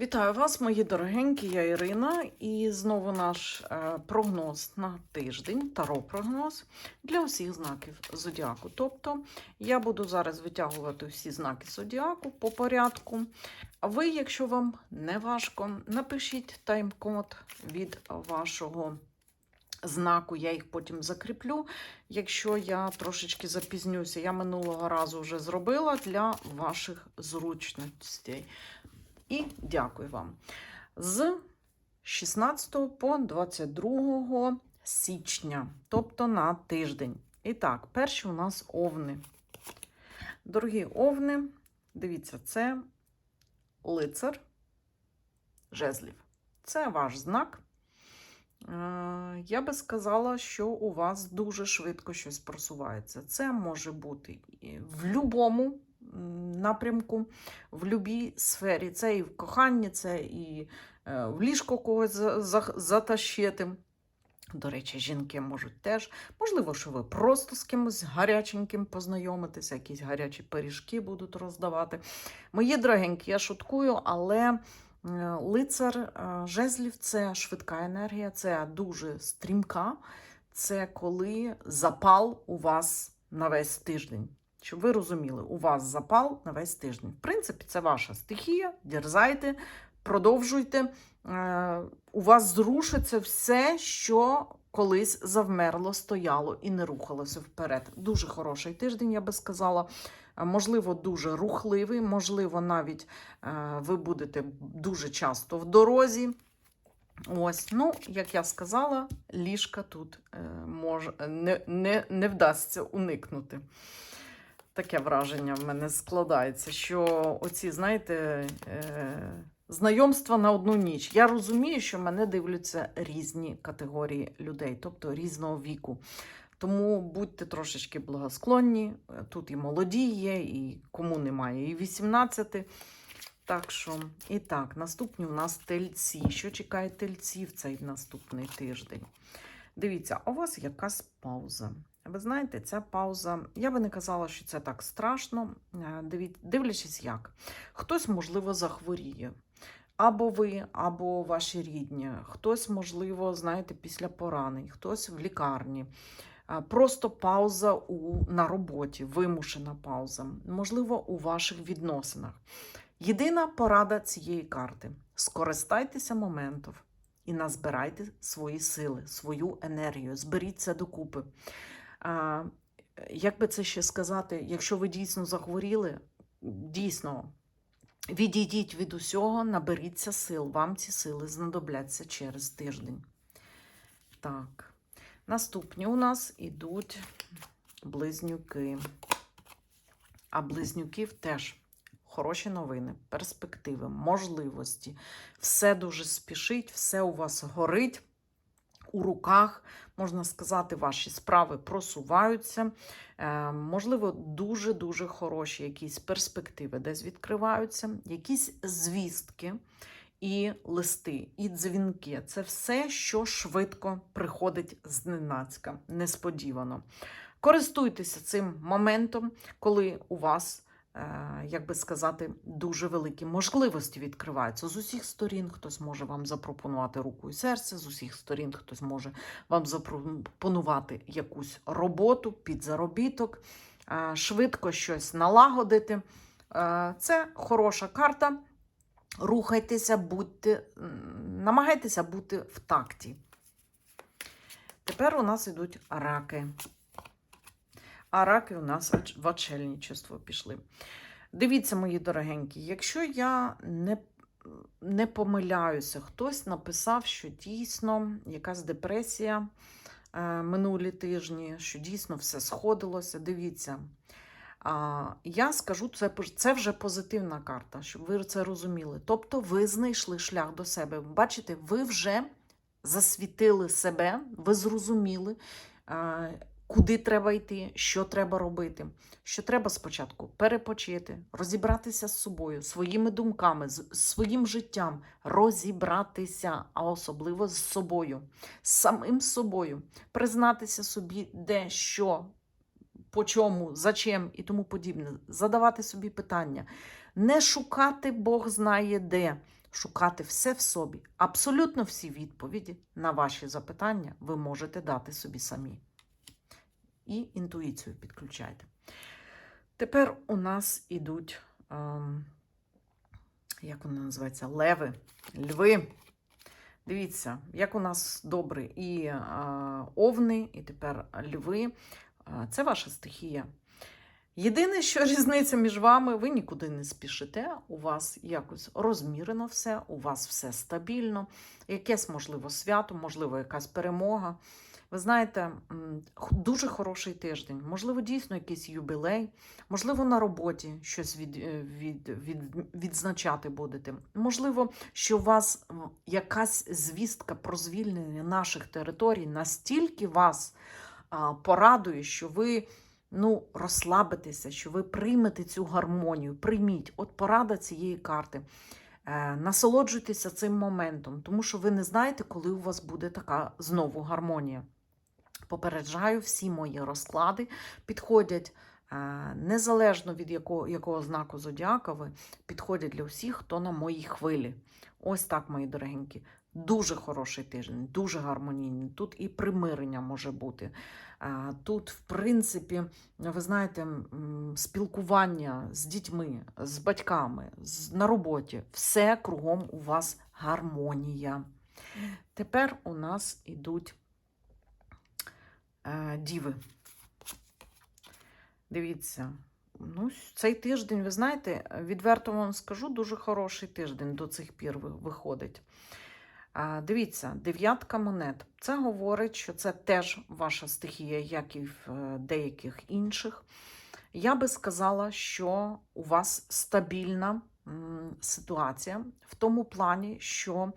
Вітаю вас, мої дорогенькі, я Ірина, і знову наш е, прогноз на тиждень, таро-прогноз для усіх знаків зодіаку. Тобто я буду зараз витягувати всі знаки зодіаку по порядку. А ви, якщо вам не важко, напишіть тайм-код від вашого знаку, я їх потім закріплю. Якщо я трошечки запізнюся, я минулого разу вже зробила для ваших зручностей. І дякую вам. З 16 по 22 січня, тобто на тиждень. І так, перші у нас овни. Дорогі овни, дивіться, це лицар жезлів. Це ваш знак. Е, Я би сказала, що у вас дуже швидко щось просувається. Це може бути в будь-якому напрямку, в будь-якій сфері. Це і в коханні, це і е, в ліжко когось за- за- затащити. До речі, жінки можуть теж. Можливо, що ви просто з кимось гаряченьким познайомитеся, якісь гарячі пиріжки будуть роздавати. Мої дорогенькі, я шуткую, але е, лицар е, жезлів це швидка енергія, це дуже стрімка. Це коли запал у вас на весь тиждень. Щоб ви розуміли, у вас запал на весь тиждень. В принципі, це ваша стихія. Дерзайте, продовжуйте. Е, У вас зрушиться все, що колись завмерло, стояло і не рухалося вперед. Дуже хороший тиждень, я би сказала. Е, Можливо, дуже рухливий, можливо, навіть е, ви будете дуже часто в дорозі. Ось, ну, як я сказала, ліжка тут е, мож, не, не, не вдасться уникнути. Таке враження в мене складається, що оці, знаєте, е, знайомства на одну ніч. Я розумію, що мене дивляться різні категорії людей, тобто різного віку. Тому будьте трошечки благосклонні. Тут і молоді є, і кому немає, і 18. Так що, і так, наступні у нас тельці. Що чекає тельців цей наступний тиждень? Дивіться, у вас якась пауза. Ви знаєте, ця пауза, я би не казала, що це так страшно. Е, Дивлячись, як. Хтось, можливо, захворіє. Або ви, або ваші рідні. Хтось, можливо, знаєте, після поранень, хтось в лікарні. Е, Просто пауза у, на роботі, вимушена пауза. Можливо, у ваших відносинах. Єдина порада цієї карти: скористайтеся моментом і назбирайте свої сили, свою енергію, зберіть це докупи. Як би це ще сказати, якщо ви дійсно захворіли, дійсно відійдіть від усього, наберіться сил. Вам ці сили знадобляться через тиждень. Так, наступні у нас ідуть близнюки. А близнюків теж хороші новини, перспективи, можливості. Все дуже спішить, все у вас горить у руках. Можна сказати, ваші справи просуваються. Е, можливо, дуже-дуже хороші якісь перспективи десь відкриваються, якісь звістки і листи, і дзвінки. Це все, що швидко приходить зненацька, несподівано. Користуйтеся цим моментом, коли у вас, як би сказати, дуже великі можливості відкриваються. З усіх сторін хтось може вам запропонувати руку і серце, з усіх сторін хтось може вам запропонувати якусь роботу під заробіток, е, швидко щось налагодити. Е, Це хороша карта. Рухайтеся, будьте, намагайтеся бути в такті. Тепер у нас йдуть раки. А раки у нас в очельничество пішли. Дивіться, мої дорогенькі, якщо я не, не помиляюся, хтось написав, що дійсно якась депресія е, минулі тижні, що дійсно все сходилося. Дивіться. А, я скажу, це, це вже позитивна карта, щоб ви це розуміли. Тобто ви знайшли шлях до себе. Бачите, ви вже засвітили себе, ви зрозуміли, а, куди треба йти, що треба робити. Що треба спочатку перепочити, розібратися з собою, своїми думками, з своїм життям, розібратися, а особливо з собою, з самим собою, признатися собі, де що, по чому, за чим і тому подібне, задавати собі питання, не шукати Бог знає де, шукати все в собі. Абсолютно всі відповіді на ваші запитання ви можете дати собі самі. І інтуїцію підключайте. Тепер у нас ідуть, ем, як вони називаються, леви, льви. Дивіться, як у нас добре і е, овни, і тепер льви. Е, Це ваша стихія. Єдине, що різниця між вами, ви нікуди не спішите, у вас якось розмірено все, у вас все стабільно, якесь, можливо, свято, можливо, якась перемога. Ви знаєте, дуже хороший тиждень, можливо, дійсно якийсь юбілей, можливо, на роботі щось від, е, від, від, відзначати будете. Можливо, що у вас якась звістка про звільнення наших територій настільки вас порадує, що ви ну, розслабитеся, що ви приймете цю гармонію. Прийміть, от порада цієї карти. Е, насолоджуйтеся цим моментом, тому що ви не знаєте, коли у вас буде така знову гармонія. Попереджаю, всі мої розклади підходять е, незалежно від якого, якого знаку зодіака ви, підходять для всіх, хто на моїй хвилі. Ось так, мої дорогенькі. Дуже хороший тиждень, дуже гармонійний. Тут і примирення може бути. Е, Тут, в принципі, ви знаєте, спілкування з дітьми, з батьками, на роботі. Все кругом у вас гармонія. Тепер у нас ідуть діви. Дивіться, ну, цей тиждень, ви знаєте, відверто вам скажу, дуже хороший тиждень до цих пір виходить. Дивіться, дев'ятка монет. Це говорить, що це теж ваша стихія, як і в е, деяких інших. Я би сказала, що у вас стабільна ситуація в тому плані, що е,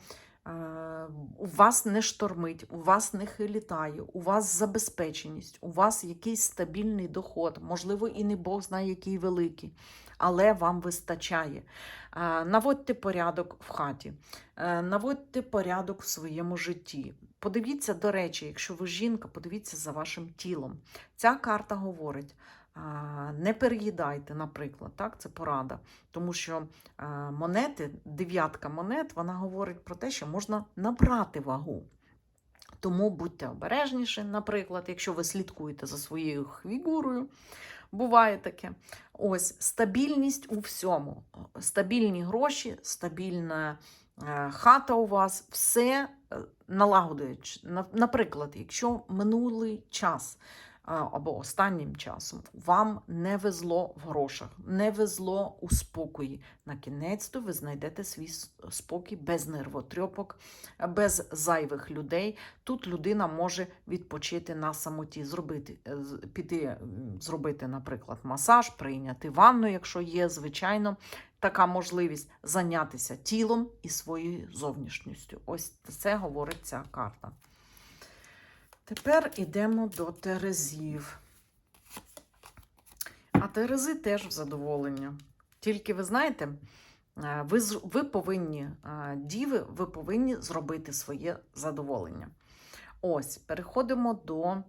у вас не штормить, у вас не хилітає, у вас забезпеченість, у вас якийсь стабільний доход, можливо, і не Бог знає, який великий, але вам вистачає. Наводьте порядок в хаті, е, наводьте порядок в своєму житті. Подивіться, до речі, якщо ви жінка, подивіться за вашим тілом. Ця карта говорить. Не переїдайте, наприклад, так, це порада. Тому що монети, дев'ятка монет, вона говорить про те, що можна набрати вагу. Тому будьте обережніші, наприклад, якщо ви слідкуєте за своєю фігурою, буває таке. Ось стабільність у всьому. Стабільні гроші, стабільна е, хата у вас, все е, налагодує. На- Наприклад, якщо минулий час або останнім часом вам не везло в грошах, не везло у спокої. На кінець ви знайдете свій спокій без нервотрьопок, без зайвих людей. Тут людина може відпочити на самоті, зробити, е, піти, зробити, наприклад, масаж, прийняти ванну, якщо є, звичайно, така можливість зайнятися тілом і своєю зовнішністю. Ось це говорить ця карта. Тепер йдемо до Терезів. А Терези теж в задоволення. Тільки ви знаєте, е, ви, ви повинні, е, діви, ви повинні зробити своє задоволення. Ось, переходимо до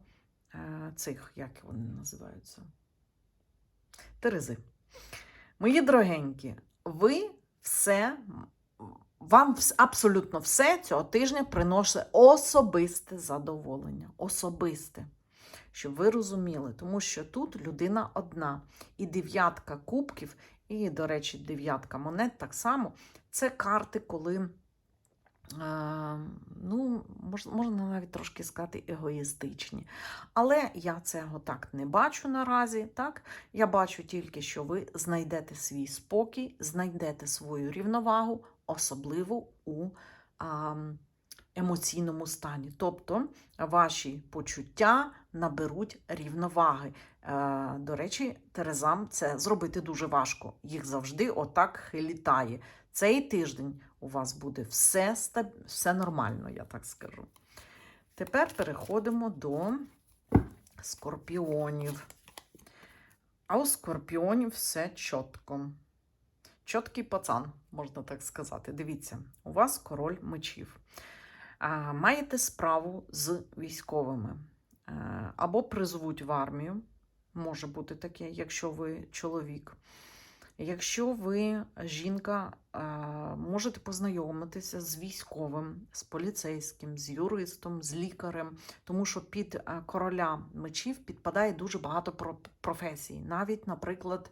е, цих, як вони називаються? Терези. Мої дорогенькі, ви все, вам абсолютно все цього тижня приносить особисте задоволення. Особисте. Щоб ви розуміли, тому що тут людина одна. І дев'ятка кубків, і, до речі, дев'ятка монет так само. Це карти, коли, е, ну, можна навіть трошки сказати, егоїстичні. Але я цього так не бачу наразі. Так? Я бачу тільки, що ви знайдете свій спокій, знайдете свою рівновагу, особливо у емоційному стані. Тобто ваші почуття наберуть рівноваги. Е, до речі, Терезам це зробити дуже важко. Їх завжди отак хилітає. Цей тиждень у вас буде все, все нормально, я так скажу. Тепер переходимо до скорпіонів. А у скорпіонів все чітко. Чіткий пацан, можна так сказати. Дивіться, у вас король мечів. Маєте справу з військовими. Або призовуть в армію, може бути таке, якщо ви чоловік. Якщо ви жінка, можете познайомитися з військовим, з поліцейським, з юристом, з лікарем, тому що під короля мечів підпадає дуже багато професій, навіть, наприклад,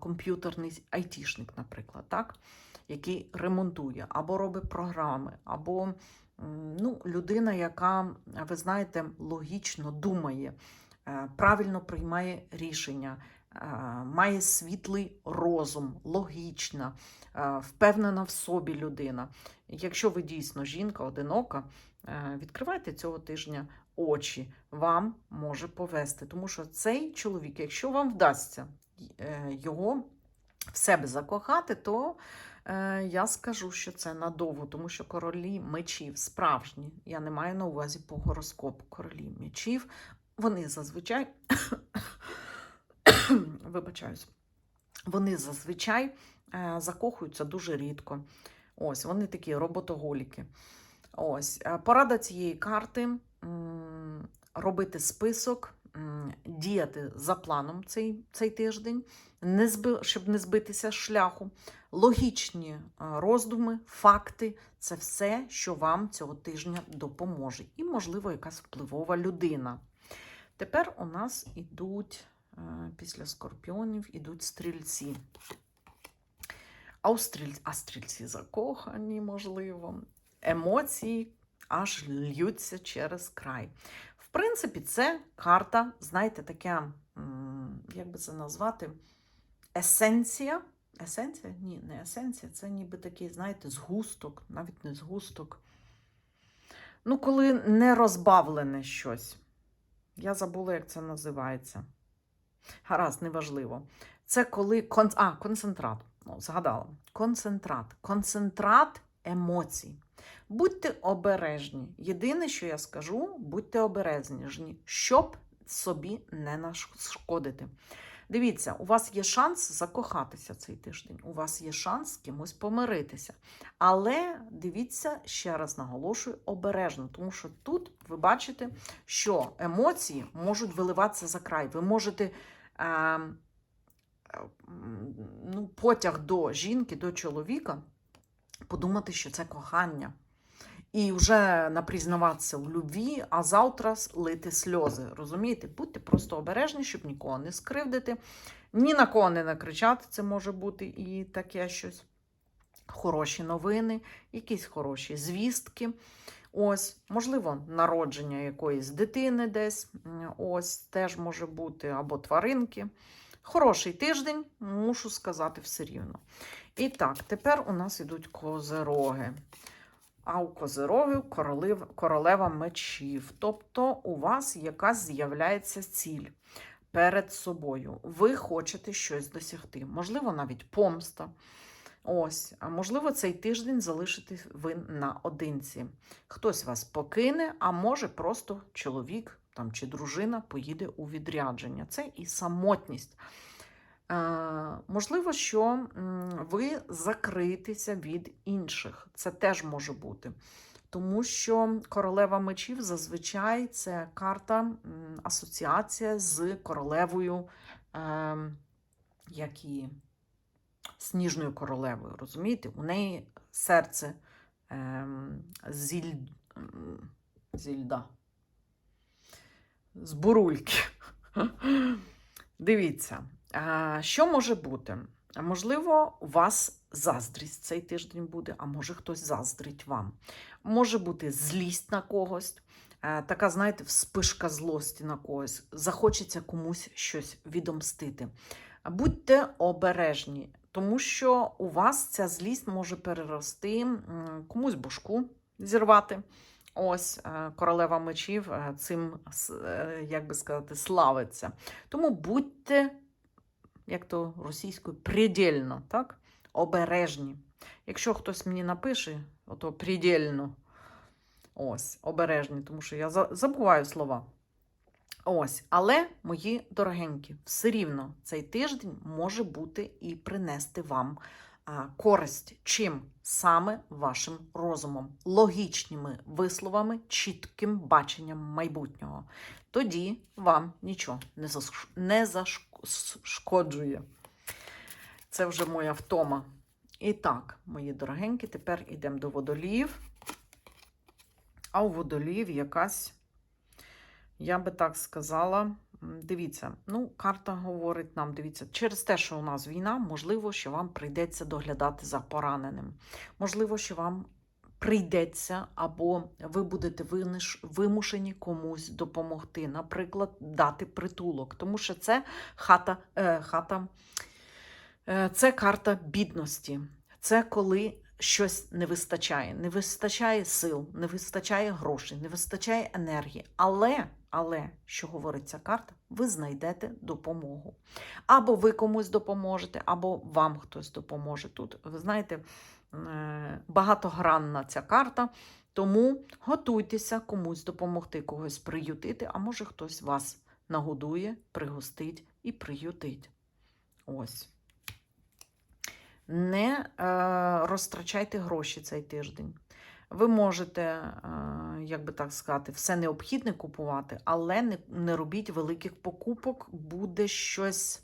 комп'ютерний айтішник, наприклад, так? який ремонтує або робить програми, або ну, людина, яка, ви знаєте, логічно думає, е, правильно приймає рішення, е, має світлий розум, логічна, е, впевнена в собі людина. Якщо ви дійсно жінка одинока, відкривайте цього тижня очі, вам може повести. Тому що цей чоловік, якщо вам вдасться його в себе закохати, то е, я скажу, що це надовго, тому що королі мечів справжні. Я не маю на увазі по гороскопу королі мечів. Вони зазвичай вибачаюсь, вони зазвичай е, закохуються дуже рідко. Ось, вони такі роботоголіки. Ось, е, порада цієї карти робити список, діяти за планом цей, цей тиждень, не зби, щоб не збитися з шляху. Логічні е, роздуми, факти це все, що вам цього тижня допоможе. І, можливо, якась впливова людина. Тепер у нас ідуть е, після скорпіонів ідуть стрільці. А, у стріль... а стрільці закохані, можливо. Емоції аж льються через край. Принципі, це карта, знаєте, таке, як би це назвати, есенція. Есенція? Ні, не есенція, це ніби такий, знаєте, згусток, навіть не згусток. Ну, коли не розбавлене щось. Я забула, як це називається. Гаразд, неважливо. Це коли кон... а, концентрат. О, згадала. Концентрат. Концентрат емоцій. Будьте обережні. Єдине, що я скажу, будьте обережні, щоб собі не нашкодити. Дивіться, у вас є шанс закохатися цей тиждень, у вас є шанс кимось помиритися. Але дивіться, ще раз наголошую, обережно, тому що тут ви бачите, що емоції можуть виливатися за край. Ви можете. Е, ну, потяг до жінки, до чоловіка, подумати, що це кохання. І вже напрізнаватися в любві, а завтра лити сльози. Розумієте? Будьте просто обережні, щоб нікого не скривдити, ні на кого не накричати, це може бути і таке щось. Хороші новини, якісь хороші звістки. Ось, можливо, народження якоїсь дитини десь. Ось теж може бути, або тваринки. Хороший тиждень, мушу сказати все рівно. І так, тепер у нас ідуть козероги. А у козерогів королев, королева мечів. Тобто у вас якась з'являється ціль перед собою. Ви хочете щось досягти. Можливо, навіть помста. Ось, а можливо, цей тиждень залишити ви наодинці. Хтось вас покине, а може просто чоловік там, чи дружина поїде у відрядження. Це і самотність. Е, можливо, що ви закритеся від інших. Це теж може бути. Тому що королева мечів зазвичай це карта асоціація з королевою, е, як і сніжною королевою. Розумієте? У неї серце е, зіль, зільда. З бурульки. Дивіться, що може бути? Можливо, у вас заздрість цей тиждень буде, а може хтось заздрить вам. Може бути злість на когось, е, така, знаєте, вспишка злості на когось. Захочеться комусь щось відомстити. Будьте обережні, тому що у вас ця злість може перерости комусь бушку зірвати. Ось е, королева мечів е, цим, як би сказати, славиться. Тому будьте, як то російською, предельно, так? обережні. Якщо хтось мені напише, ото предельно, ось, обережні, тому що я забуваю слова. Ось, але, мої дорогенькі, все рівно цей тиждень може бути і принести вам а, користь. Чим? Саме вашим розумом, логічними висловами, чітким баченням майбутнього. Тоді вам нічого не, заш... не зашкоджує. Це вже моя втома. І так, мої дорогенькі, тепер йдемо до водоліїв. А у водоліїв якась, я би так сказала, дивіться, ну, карта говорить нам, дивіться, через те, що у нас війна, можливо, що вам прийдеться доглядати за пораненим. Можливо, що вам прийдеться, або ви будете вимушені комусь допомогти, наприклад, дати притулок, тому що це хата, е, хата, е, це карта бідності. Це коли щось не вистачає. Не вистачає сил, не вистачає грошей, не вистачає енергії. Але, але, що говорить ця карта, ви знайдете допомогу. Або ви комусь допоможете, або вам хтось допоможе тут. Ви знаєте, багатогранна ця карта, тому готуйтеся комусь допомогти, когось приютити, а може хтось вас нагодує, пригостить і приютить. Ось. Не е, розтрачайте гроші цей тиждень. Ви можете, е, як би так сказати, все необхідне купувати, але не, не робіть великих покупок, буде щось,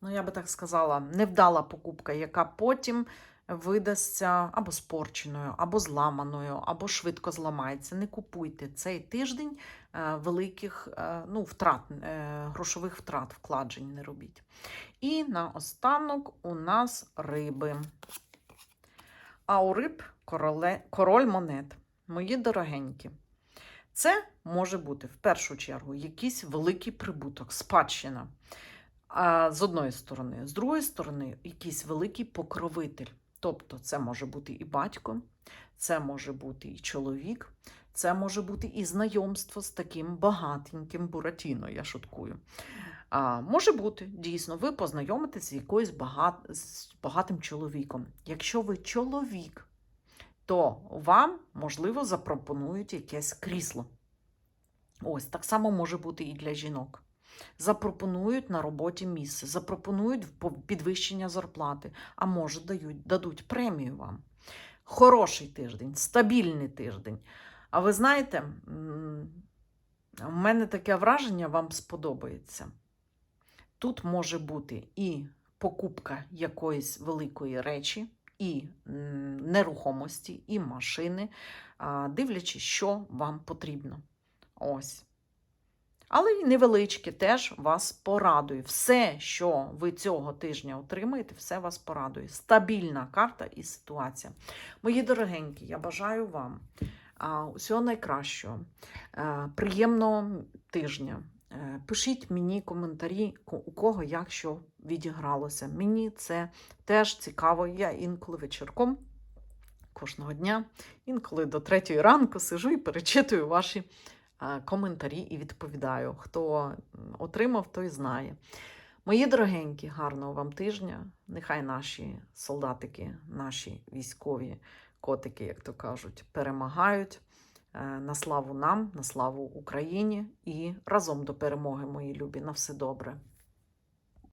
ну я би так сказала, невдала покупка, яка потім видасться або спорченою, або зламаною, або швидко зламається. Не купуйте цей тиждень е, великих е, ну, втрат, е, грошових втрат, вкладень не робіть. І наостанок у нас риби. А у риб короле, король монет. Мої дорогенькі. Це може бути в першу чергу якийсь великий прибуток, спадщина. З одної сторони, з другої сторони, якийсь великий покровитель. Тобто, це може бути і батько, це може бути і чоловік, це може бути і знайомство з таким багатеньким Буратіно, я шуткую. А, може бути, дійсно, ви познайомитесь з якоюсь багат... з багатим чоловіком. Якщо ви чоловік, то вам, можливо, запропонують якесь крісло. Ось так само може бути і для жінок. Запропонують на роботі місце, запропонують підвищення зарплати, а може дають, дадуть премію вам. Хороший тиждень, стабільний тиждень. А ви знаєте, у мене таке враження вам сподобається. Тут може бути і покупка якоїсь великої речі, і нерухомості, і машини, дивлячись, що вам потрібно. Ось. Але і невеличке теж вас порадує. Все, що ви цього тижня отримаєте, все вас порадує. Стабільна карта і ситуація. Мої дорогенькі, я бажаю вам усього найкращого, е, приємного тижня. Е, Пишіть мені коментарі, у кого як що відігралося. Мені це теж цікаво. Я інколи вечірком кожного дня, інколи до третьої ранку сижу і перечитую ваші коментарі і відповідаю. Хто отримав, той знає. Мої дорогенькі, гарного вам тижня. Нехай наші солдатики, наші військові котики, як то кажуть, перемагають. Е, На славу нам, на славу Україні і разом до перемоги, мої любі. На все добре.